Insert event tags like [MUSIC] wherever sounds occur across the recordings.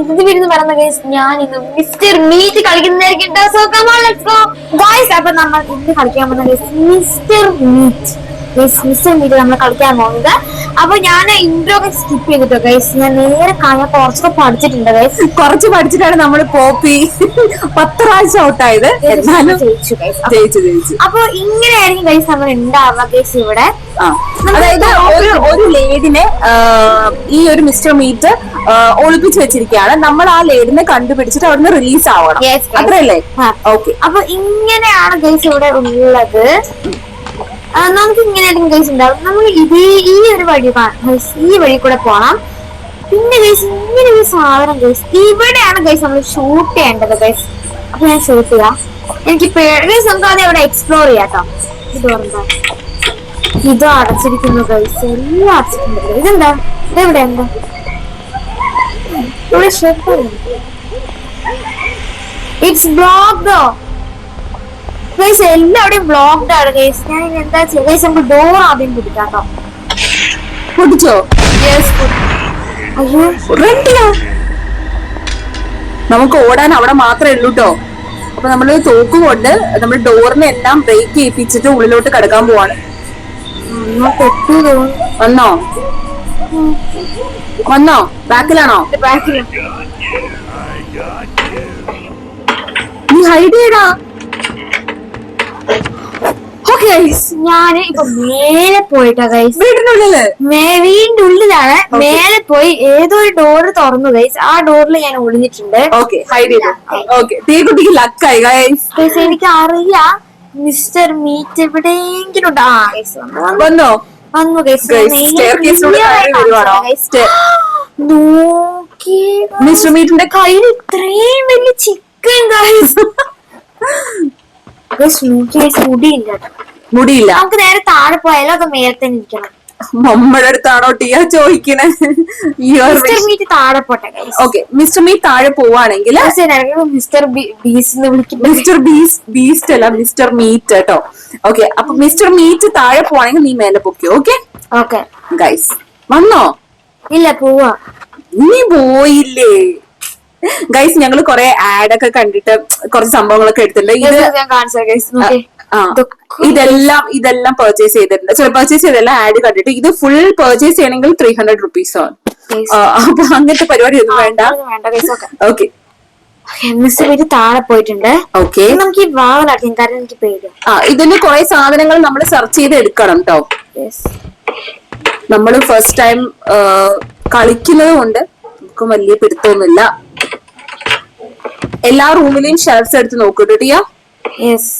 ഇത് വരുന്ന പറയുന്ന ഗൈസ് ഞാൻ ഇന്ന് മിസ്റ്റർ മീറ്റ് കളിക്കുന്നതായിരിക്കും. അപ്പൊ നമ്മൾ ഇന്ന് കളിക്കാൻ പോകുന്ന mister Meat. Guys miss Meat നമ്മൾ കളിക്കാൻ പോകുന്നത്? അപ്പൊ ഞാൻ ഇൻട്രോ ഒക്കെ സ്കിപ്പ് ചെയ്തിട്ടോ ഗൈസ് ഞാൻ നേരെ കാണാൻ കുറച്ചൊക്കെ പഠിച്ചിട്ടുണ്ട് ഗൈസ് കുറച്ച് പഠിച്ചിട്ടാണ് നമ്മൾ പോപ്പി [LAUGHS] പത്ത് പ്രാവശ്യം ഔട്ടായത്. ജയിച്ചു ഗൈസ് ജയിച്ചു ജയിച്ചു. അപ്പൊ ഇങ്ങനെയായിരിക്കും ഗൈസ് നമ്മൾ ഉണ്ടാവുക ഗൈസ് ഇവിടെ. അതായത് ഒരു ഒരു ലേഡിനെ ഈ ഒരു മിസ്റ്റർ മീറ്റ് ഒളിപ്പിച്ചു വെച്ചിരിക്കുകയാണ്. നമ്മൾ ആ ലേഡിനെ കണ്ടുപിടിച്ചിട്ട് അവിടുന്ന് റിലീസ് ആവണം. അത്രയല്ലേ? ഓക്കെ അപ്പൊ ഇങ്ങനെയാണ് ഗൈസ് ഇവിടെ ഉള്ളത്. നമുക്ക് ഇങ്ങനെ ഗൈസ് ഉണ്ടാവും. നമ്മൾ ഇതേ ഈ ഒരു വഴി ഈ വഴി കൂടെ പോണം. പിന്നെ ഗൈസ് ഇങ്ങനെ ഒരു സാധനം ഗൈസ് ഇവിടെയാണ് ഗൈസ് നമ്മൾ ഷൂട്ട് ചെയ്യേണ്ടത് ഗൈസ് അപ്പൊ ഞാൻ ഷൂട്ട് ചെയ്യാം. എനിക്ക് ഗൈസ് നമുക്ക് അത് ഇവിടെ എക്സ്പ്ലോർ ചെയ്യാം കേട്ടോ ഇത് ഇത് അടച്ചിരിക്കുന്നു ഗൈസ് എല്ലാം അടച്ചിട്ടുണ്ട് ഇതെന്താ? ഇതെവിടെ എന്താ ഇവിടെ ഷെഡ് ഇറ്റ്സ് ബ്ലോക്ക്ഡോ ഗൈസ് എല്ലാവരുടെയും ബ്ലോക്ക്ഡ് ആണ് ഗൈസ് ഞാൻ എന്താ ചെയ്യുക ഗൈസ് നമുക്ക് ഡോർ ആദ്യം പിടിക്കാം കേട്ടോ പൊട്ടിച്ചോ? അയ്യോ റെഡിയാ. നമുക്ക് ഓടാൻ അവിടെ മാത്രമേ ഉള്ളൂ കേട്ടോ അപ്പൊ നമ്മൾ തോക്കുകൊണ്ട് നമ്മൾ ഡോറിനെ എല്ലാം ബ്രേക്ക് ചെയ്യിപ്പിച്ചിട്ട് ഉള്ളിലോട്ട് കിടക്കാൻ പോവാണ്. വന്നോ? വന്നോ? ബാക്കിലാണോ? ബാക്കിൽ നീ ഹൈഡ് ചെയ്യടാ. ഞാൻ ഇപ്പൊ മേലെ പോയിട്ടാ ഗൈസ് വീടിനുള്ളിൽ? വീടിന്റെ ഉള്ളിലാണ് മേലെ പോയി ഏതോ ഒരു ഡോറ് തുറന്നു ഗൈസ് ആ ഡോറിൽ ഞാൻ ഒളിഞ്ഞിട്ടുണ്ട്. ഓക്കെ ഹൈഡ് ഓക്കെ തീക്കുട്ടിക്ക് ലക്കായി ഗൈസ് ഗൈസ് എനിക്ക് അറിയാം മിസ്റ്റർ മീറ്റ് എവിടെയെങ്കിലും ഉണ്ട്. ആ ഗൈസ് വന്നു വന്നു. ഗൈസ് നോക്കി മിസ്റ്റർ മീറ്റിന്റെ കയ്യിൽ ഇത്രയും വലിയ ചിക്കൻ ഗൈസ് [LAUGHS] മുടിയില്ല. മുടിയില്ല. നമുക്ക് നേരെ താഴെ പോയാലോ അത് മേലെ തന്നെ ഇരിക്കണം. നമ്മുടെ അടുത്താണോ ടിയ ചോദിക്കണേ? മിസ്റ്റർ മീറ്റ് താഴെ പോട്ടെ ഓക്കെ മിസ്റ്റർ മീറ്റ് താഴെ പോവാണെങ്കിൽ mister Beast mister Bees Beast അല്ല മിസ്റ്റർ മീറ്റ് കേട്ടോ. ഓക്കെ അപ്പൊ മിസ്റ്റർ മീറ്റ് താഴെ പോവാണെങ്കിൽ നീ മേലെ പൊക്കി ഓക്കെ ഓക്കെ ഗൈസ് വന്നോ? ഇല്ല പോവാ. നീ പോയില്ലേ? ഗൈസ് ഞങ്ങൾ കൊറേ ആഡ് ഒക്കെ കണ്ടിട്ട് കുറച്ച് സംഭവങ്ങളൊക്കെ എടുത്തിട്ടുണ്ട്. ഇത് ഞാൻ കാണിച്ചു ഗൈസ് നോക്കി ഇതെല്ലാം ഇതെല്ലാം പർച്ചേസ് ചെയ്തിട്ടുണ്ട്. സോറി പർച്ചേസ് ചെയ്തെല്ലാം ആഡ് കണ്ടിട്ട് ഇത് ഫുൾ പർച്ചേസ് ചെയ്യണമെങ്കിൽ ത്രീ ഹൺഡ്രഡ് റുപ്പീസ് ആണ്. അപ്പൊ അങ്ങനത്തെ പരിപാടി ഒന്നും വേണ്ട. ഓക്കെ മിസ് താഴെ പോയിട്ടുണ്ട്. ഓക്കെ നമുക്ക് ഈ വാവലാക്കാം കാരണം എനിക്ക് പേടിയാണ് ആ ഇതിന് കുറെ സാധനങ്ങൾ നമ്മൾ സെർച്ച് ചെയ്ത് എടുക്കണം കേട്ടോ നമ്മൾ ഫസ്റ്റ് ടൈം കളിക്കുന്നത് കൊണ്ട് നമുക്ക് വലിയ പിടുത്തമൊന്നുമില്ല. എല്ലാ റൂമിലെയും ഷെൽഫ്സ് എടുത്ത് നോക്കൂട്ടോ ടിയ യെസ്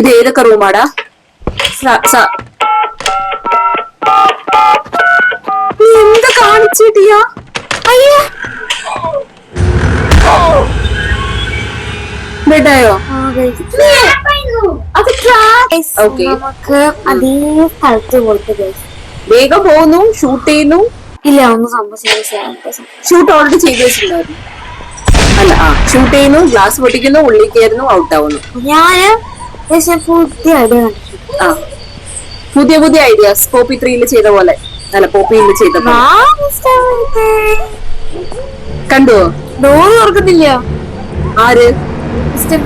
ഇത് ഏതൊക്കെ റൂമാടാ എന്താ കാണിച്ചു ബെഡായോ. അത്. നമുക്ക് അതേ സ്ഥലത്ത് പോയിട്ട്. വേഗം പോകുന്നു ഷൂട്ട് ചെയ്യുന്നു. ഇല്ല ഒന്നും സംഭവിച്ചില്ല ഷൂട്ട് ഓൾറെഡി ചെയ്ത് വെച്ചിട്ടുണ്ടായിരുന്നു അല്ല ആ ഷൂട്ട് ചെയ്യുന്നു ഗ്ലാസ് പൊട്ടിക്കുന്നു ഉള്ളിൽ കയറുന്നു ഔട്ട് ആവുന്നു. ഞാൻ പുതിയ ഐഡിയ ആ. പുതിയ പുതിയ ഐഡിയാസ് പോപ്പി ത്രീയിൽ ചെയ്ത പോലെ. അല്ല പോപ്പിയിൽ ചെയ്ത കണ്ടോ? ഡോറ് തുറക്കുന്നില്ല. ആര്? മിസ്റ്റർ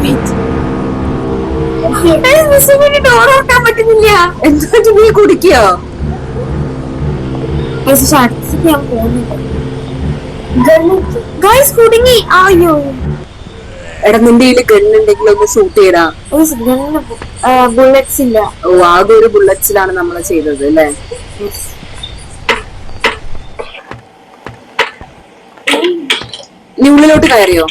ഡോർ ഓർക്കാൻ പറ്റുന്നില്ല. എന്താ നീ കുടിക്കോ ഗൈസ് അടുത്തേക്ക് ഞാൻ പോകുന്നില്ല. ഗൈസ് കുടുങ്ങി. അയ്യോ. എടാ നിന്റെ ഗണ്ണുണ്ടെങ്കിൽ ഒന്ന് ഷൂട്ട് ചെയ്താ. ബുള്ളറ്റ്സ് ഇല്ല. ഓ ആകെ ഒരു ബുള്ളറ്റ്സിലാണ് നമ്മൾ ചെയ്തത് അല്ലേ? നീ ഉള്ളിലോട്ട് കയറിയോ?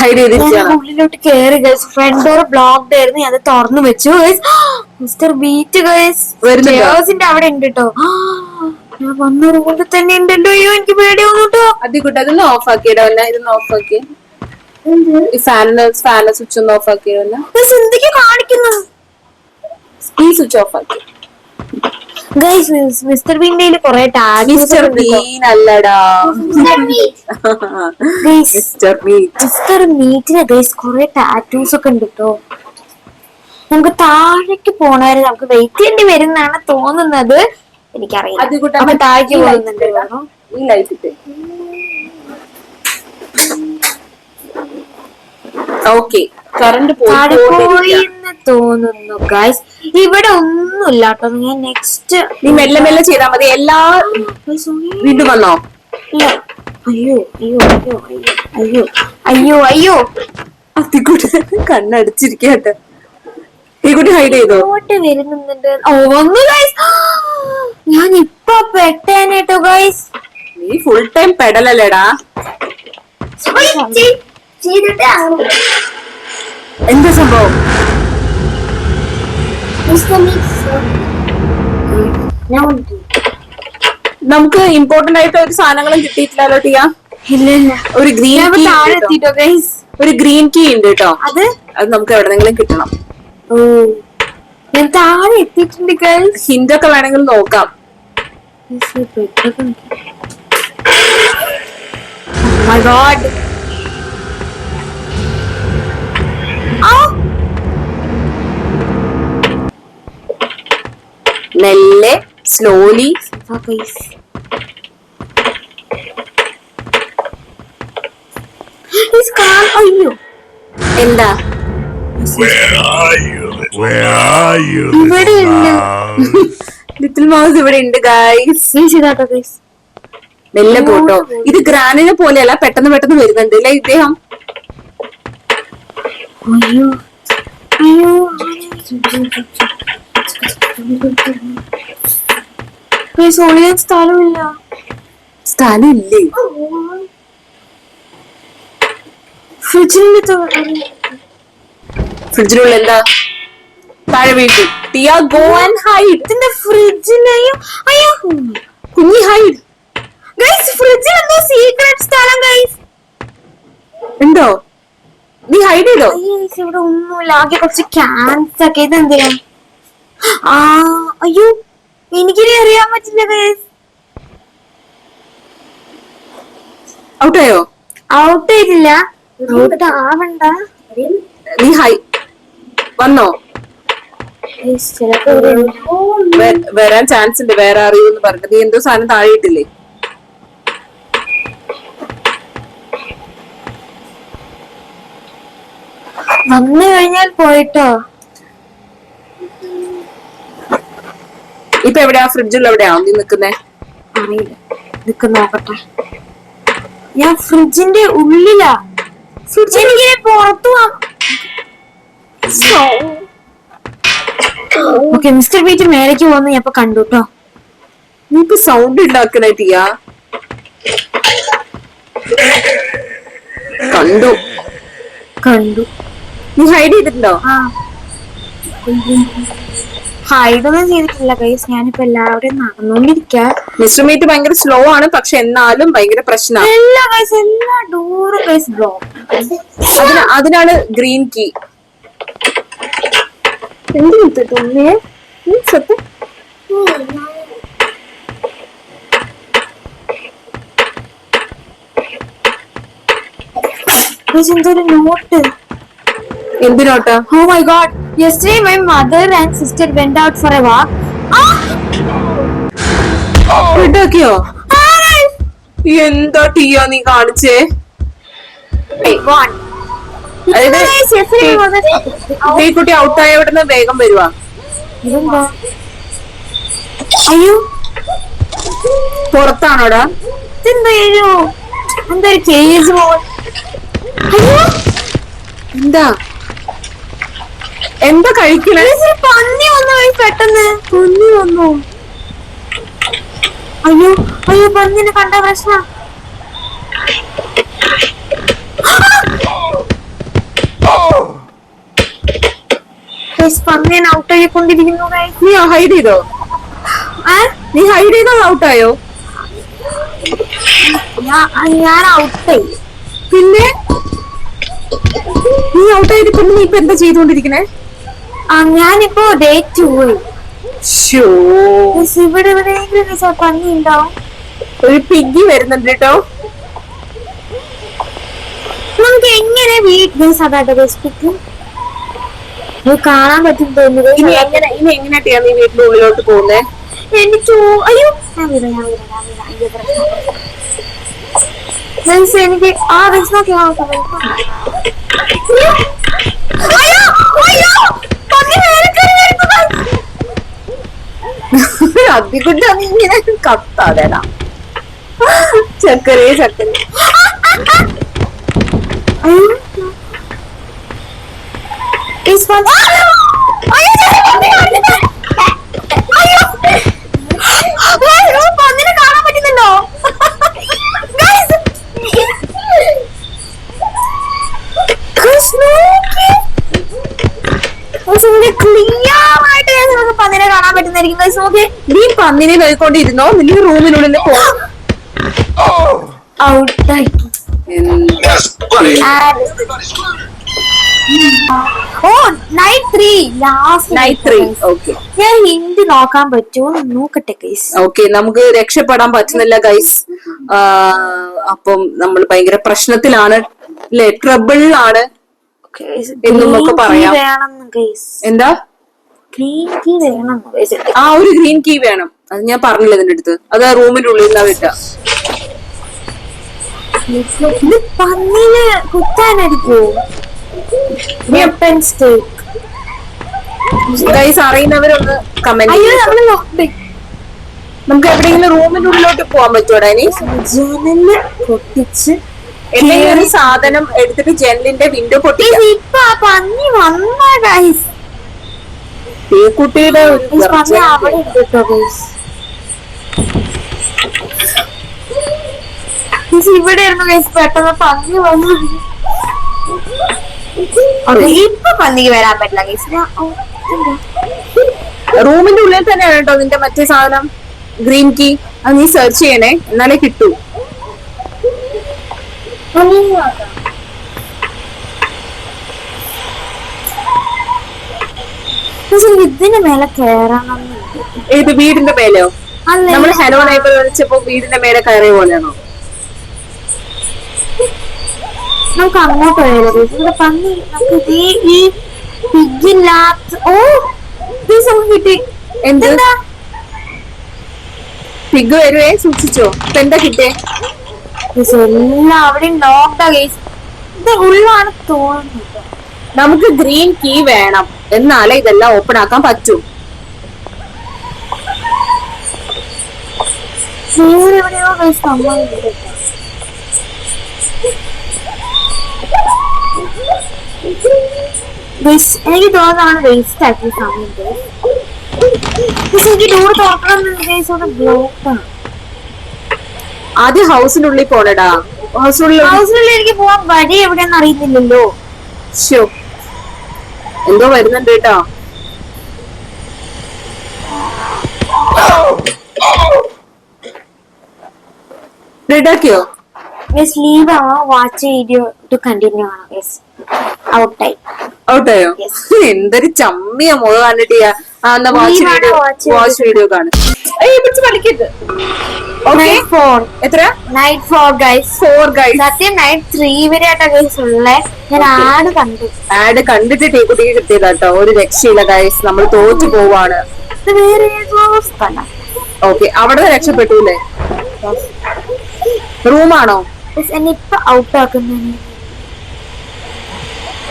ഹൈഡ് ചെയ്തിരിക്കുകയാണ് ഉള്ളിലോട്ട് കയറി ഗൈസ് ഫ്രണ്ട് ഡോർ ബ്ലോക്ക്ഡ് ആയിരുന്നു. ഞാൻ അത് തുറന്നു വെച്ചു ഗൈസ് മിസ്റ്റർ ബീറ്റ് ഗൈസ് വരുന്നുണ്ട്. അവിടെ ഉണ്ട് കേട്ടോ [GASPS] ഞാൻ വന്ന റൂമിൽ തന്നെ ഉണ്ടല്ലോ. അയ്യോ എനിക്ക് പേടിയാവുന്നു കേട്ടോ അതിക്കുട്ടെ അതൊന്ന് ഓഫ് ആക്കിയിടല്ല ഇതൊന്ന് ഓഫ് ആക്കി. ഈ ഫാനിന് ഫാനിന് സ്വിച്ച് ഒന്ന് ഓഫ് ആക്കിയിടല്ല എന്തൊക്കെയാ കാണിക്കുന്നു ഈ സ്വിച്ച് ഓഫ് ആക്കി. ഗൈസ് മിസ്റ്റർ ബീന്റെ കുറെ മിസ്റ്റർ ബീൻ അല്ലടാ. മിസ്റ്റർ ബീൻ മിസ്റ്റർ മീറ്റിന് ഗൈസ് കുറെ ടാറ്റൂസ് ഒക്കെ ഉണ്ട് കേട്ടോ നമുക്ക് താഴേക്ക് പോണവരെ നമുക്ക് വെയിറ്റ് ചെയ്യേണ്ടി വരുന്നാണ് തോന്നുന്നത്. എനിക്കറിയാം താഴേക്ക് പോകുന്നുണ്ട്. ഈ ലൈറ്റ് ഓക്കെ കറണ്ട് പോയി എന്ന് തോന്നുന്നു ഗൈസ് ഇവിടെ ഒന്നുമില്ല കേട്ടോ ഞാൻ നെക്സ്റ്റ് നീ മെല്ലെ മെല്ലെ ചെയ്താൽ മതി. എല്ലാ വീണ്ടും വന്നോ? അയ്യോ അയ്യോ അയ്യോ അയ്യോ അയ്യോ. അയ്യോ അതിക്കൂട്ട് കണ്ണടിച്ചിരിക്കട്ടെ. ഈ കുട്ടി ഹൈഡ് ചെയ്തോ? ഇങ്ങോട്ട് വരുന്നുണ്ട്. ഓ വന്നു ഗൈസ് ഞാൻ ഇപ്പൊ പെട്ടേനേട്ടോ ഗൈസ് നീ ഫുൾ ടൈം പെടലല്ലേടാ ചെയ്തിട്ട് എന്താ സംഭവം? നമുക്ക് ഇമ്പോർട്ടന്റ് ആയിട്ട് ഒരു സാധനങ്ങളും കിട്ടിയിട്ടില്ലല്ലോ ടിയ? ഇല്ല ഒരു ഗ്രീൻ ഒരു ഗ്രീൻ ടീ ഉണ്ട് കേട്ടോ അത്? അത് നമുക്ക് എവിടെന്നെങ്കിലും കിട്ടണം. ഞാൻ താഴെ എത്തിയിട്ടുണ്ട് ഗൈസ് ഹിന്റ് ഒക്കെ വേണമെങ്കിൽ നോക്കാം. മൈ ഗോഡ് മെല്ലെ സ്ലോലി [GASPS] അയ്യോ. എന്താ? Where are you? Where are you? ഇവിടെ ഉണ്ട്. ലിറ്റിൽ മൗസ് ഇവിടെ ഉണ്ട് ഗൈസ് Please ഇതാട്ടോ ഗൈസ് മെല്ലെ പോട്ടോ. ഇത് ഗ്രാനിനെ പോലെയല്ല പെട്ടെന്ന് പെട്ടെന്ന് വരുന്നുണ്ട് അല്ലെ ഇദ്ദേഹം? അയ്യോ. അയ്യോ. സ്ഥലമില്ല സ്ഥലമില്ലേ ഫ്രിഡ്ജിനുള്ള എന്താ? താഴെ വീട്ടു ഇതിന്റെ അയ്യോ. കുഞ്ഞി നീ കുറച്ച് ഒക്കെ. ഇതെന്തിനാ? ആ അയ്യോ എനിക്കിനി അറിയാൻ പറ്റില്ല ഗൈസ് ഔട്ടായോ ഔട്ട് ചെയ്തില്ല ഔട്ട് ആവണ്ട. നീ ഹൈ വന്നോ? വരാൻ ചാൻസ് ഉണ്ട് വേറെ അറിയൂന്ന് പറഞ്ഞു നീ എന്തോ സാധനം താഴെയിട്ടില്ലേ? വന്നു കഴിഞ്ഞാൽ പോയിട്ടോ. ഇപ്പൊ എവിടെയാ? ഫ്രിഡ്ജിൽ എവിടെയാ? നീ നിക്കുന്നേ അറിയില്ല. നോക്കട്ടെ. ഞാൻ ഫ്രിഡ്ജിന്റെ ഉള്ളിലാ. ഫ്രിഡ്ജ് എനിക്കിനെ പുറത്തു ഓക്കെ മിസ്റ്റർ ബീറ്റ് മേലേക്ക് പോകുന്ന ഞാൻ ഇപ്പൊ കണ്ടു കേട്ടോ നീ ഇപ്പൊ സൗണ്ട് ഉണ്ടാക്കണേ തീയ കണ്ടു. കണ്ടു. നീ ഹൈഡ് ചെയ്തിട്ടുണ്ടോ? ആ. ഹൈഡൊന്നും ചെയ്തിട്ടില്ല ഗൈസ് ഞാനിപ്പോ മിസ്റ്റർ മീറ്റ് ഭയങ്കര സ്ലോ ആണ് പക്ഷെ എന്നാലും ഭയങ്കര പ്രശ്നമാണ് എല്ലാ ഗൈസ് എല്ലാ ഡോറും ഗൈസ് ബ്ലോക്ക് അതിന് അതിനാണ് ഗ്രീൻ കീ എന്ത് കിട്ടിട്ടുണ്ടേ സത്യം. എന്തോ note oh my god. Yesterday my mother and sister went out for a walk. Ah! ഇട്ടാക്കിയോ Ah! എന്താ ടീയോ നീ കാണിച്ചേ. അതായത്. ഈ കുട്ടി ഔട്ടായ ഉടനെ വേഗം വരുവാ? അയ്യോ പുറത്താണോടാ എന്താ എന്താ എന്താ കഴിക്കണേ? പന്നി വന്നു പെട്ടെന്ന്? പന്നി വന്നു? അയ്യോ അയ്യോ പന്നിനെ കണ്ട പ്രശ്നം. Guys, പന്നിനെ ഔട്ട് ആയിക്കൊണ്ടിരിക്കുന്നു guys. നീ ഹൈഡ് ചെയ്തോ? ആ? നീ ഹൈഡ് ചെയ്തോ ഔട്ടായോ ഞാൻ ഞാൻ ഔട്ടായി പിന്നെ? നീ ഔട്ടായിട്ട് പിന്നെ നീ ഇപ്പൊ എന്താ ചെയ്തോണ്ടിരിക്കണേ ഞാനിപ്പോ ഡേ ടു ഇവിടെ എവിടെയെങ്കിലും guys ആ പന്നി ഉണ്ടാവും ഒരു പിഗ്ഗി വരുന്നുണ്ട് കേട്ടോ നമുക്ക് എങ്ങനെ വീട്ടിൽ കാണാൻ പറ്റും തോന്നുന്നത്. ഇനി എങ്ങനെ ഇനി എങ്ങനെയാ നീ വീട്ടിന്റെ ഉള്ളിലോട്ട് പോകുന്നേ? എനിക്ക് അയ്യോ എനിക്ക് ആ നോക്കി അയ്യോ അയ്യോ! guys. അതികൊണ്ട് നീ ഇങ്ങനെ കത്താതെടാ ചക്കരേ ചക്കര അയ്യോ Guys, പറ്റുന്നതായിരിക്കും ഗൈസ് നോക്കി നീ പന്നിനെ നോക്കിക്കൊണ്ടിരുന്നോ നിന്റെ റൂമിനുള്ളിൽ പോ. ഔട്ടാക്കി ഓ night three last night three okay ഞാൻ ഹിന്ദി നോക്കാൻ പറ്റുമോ നോക്കട്ടെ ഗൈസ് ഓക്കെ നമുക്ക് രക്ഷപ്പെടാൻ പറ്റുന്നില്ല ഗൈസ് അപ്പം നമ്മൾ ഭയങ്കര പ്രശ്നത്തിലാണ്. അല്ലെ ട്രബിളിലാണ് എന്നും നമുക്ക് പറയാം. എന്താ? ഗ്രീൻ കീ വേണം. ആ ഒരു ഗ്രീൻ കീ വേണം. അത് ഞാൻ പറഞ്ഞില്ല ഇതിന്റെ അടുത്ത്. അത് ആ റൂമിന്റെ ഉള്ളിൽ നിന്നാ വിട്ട ഇത് പന്നിന് കുത്താനടിക്കോ സ്റ്റേക്ക് ഗൈസ് അറിയുന്നവരൊന്ന് കമന്റ് നമുക്ക് എവിടെയെങ്കിലും റൂമിന്റെ ഉള്ളിലോട്ട് പോകാൻ പറ്റുമോടാ ഇനി ജനൽ പൊട്ടിച്ച് എന്തെങ്കിലും ഒരു സാധനം എടുത്തിട്ട് ജനലിന്റെ വിൻഡോ Guys, ഇപ്പൊ പന്നി വന്ന ഗൈസ് ഈ കുട്ടിയുടെ. അവിടെ ഉണ്ട് കേട്ടോ ഇവിടെ ആയിരുന്നു ഗൈസ് പെട്ടെന്ന് പന്നി വന്നു. ഇപ്പൊ പന്നിക്ക് വരാൻ പറ്റില്ല ഗൈസ് റൂമിന്റെ ഉള്ളിൽ തന്നെയാണ് കേട്ടോ നിന്റെ മറ്റേ സാധനം ഗ്രീൻ കീ. അത് നീ സെർച്ച് ചെയ്യണേ എന്നാലേ കിട്ടൂ. ഇതിന് മേലെ കേറണം ഏത് വീടിന്റെ മേലെയോ? നമ്മൾ ഹലോ നൈബർ വിളിച്ചപ്പോ വീടിന്റെ മേലെ കയറിയ പോലെയാണോ? നമുക്ക് അങ്ങോട്ട് പോയാലോ guys? ഇവിടെ പന്നി നമുക്ക് ഇത് ഈ- പിഗില്ലാത്ത ഓ ഈ സംഭവം കിട്ടി. എന്താ? പിഗ് വരുവേ സൂക്ഷിച്ചോ. ഇപ്പൊ എന്താ കിട്ടേ Guys, എല്ലാം അവിടെ ലോക്ക്ഡാ ഗൈസ് ഇത് ഉള്ളാണ് തോന്നുന്നത് നമുക്ക് ഗ്രീൻ കീ വേണം. എന്നാലേ ഇതെല്ലാം ഓപ്പൺ ആക്കാൻ പറ്റൂ. എനിക്ക് തോന്നുന്നതാണ് വേസ്റ്റ് ആക്കിയ സമയം. Guys, എനിക്ക് ഡോർ തുറക്കണം അവിടെ ബ്ലോക്ക് ആണ്. ആദ്യം ഹൗസിനുള്ളിൽ പോണടാ. ഹൗസിനുള്ളിൽ ഹൗസിനുള്ളിൽ എനിക്ക് പോവാൻ വഴി എവിടെയെന്ന് അറിയുന്നില്ലല്ലോ ഷോ എന്തോ വരുന്നുണ്ട് കേട്ടോ. റെഡാക്കിയോ? ലീവ് ആണോ വാച്ച് വീഡിയോ ടു കണ്ടിന്യൂ ആണോ. ഗൈസ് ഔട്ടായി ഔട്ടായോ. എന്തൊരു ചമ്മിയ മുഖം കണ്ടിട്ട്. ചെയ്യാ. ആ എന്നാ വാച്ച് വീഡിയോ വാച്ച് വീഡിയോ കാണും. പിടിച്ച് എത്ര? Night four guys four guys സത്യം നൈറ്റ് ത്രീ വരെ ആയിട്ടാ ഗൈസ് ഉള്ളേ. ഞാൻ ആഡ് കണ്ടു. ആഡ് കണ്ടിട്ട് ടീ കുട്ടിക്ക് കിട്ടിയതാ കേട്ടോ ഒരു രക്ഷയില്ല ഗൈസ് നമ്മൾ തോറ്റു പോവാണ്. വേറെ ഏതോ സ്ഥലം. ഓക്കെ അവിടെ രക്ഷപ്പെട്ടില്ലേ രക്ഷപ്പെട്ടൂലേ റൂമാണോ എന്നെ ഇപ്പൊ ഔട്ട് ആക്കുന്നതിന്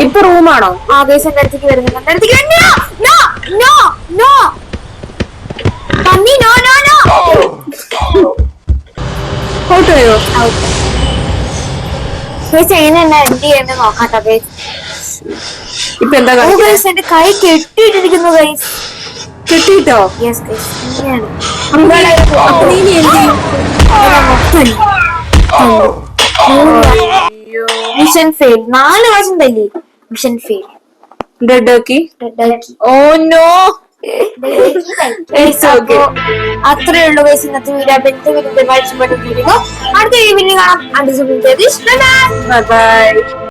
ഇപ്പൊ റൂമാണോ ആ ഗൈസ് എന്റെ അടുത്തേക്ക് വരുന്നുണ്ട്. എന്റെ അടുത്തേക്ക് വരുന്നില്ല. No no no. പന്നി no no no. Out guys എങ്ങനെ എന്നെ എൻഡ് ചെയ്യുന്നത് നോക്കാട്ടോ ഗൈസ് ഇപ്പൊ എന്താ ഗൈസ് എന്റെ കൈ കെട്ടിയിട്ടിരിക്കുന്നു ഗൈസ് കെട്ടിട്ടോ യെസ് ഗൈസ് ഇങ്ങനെയാണ്. നീ എന്ത് ചെയ്യും? മിഷൻ ഫെയിൽ നാല് പ്രാവശ്യം തല്ലി മിഷൻ ഫെയിൽ ഡെഡ് ആക്കി ഓ നോ. അത്രേ ഉള്ളൂ ഗൈസ് ഇന്നത്തെ വീഡിയോ ഇന്നത്തെ വീഡിയോ അടുത്ത വീഡിയോ കാണാം. അടുത്ത ബൈ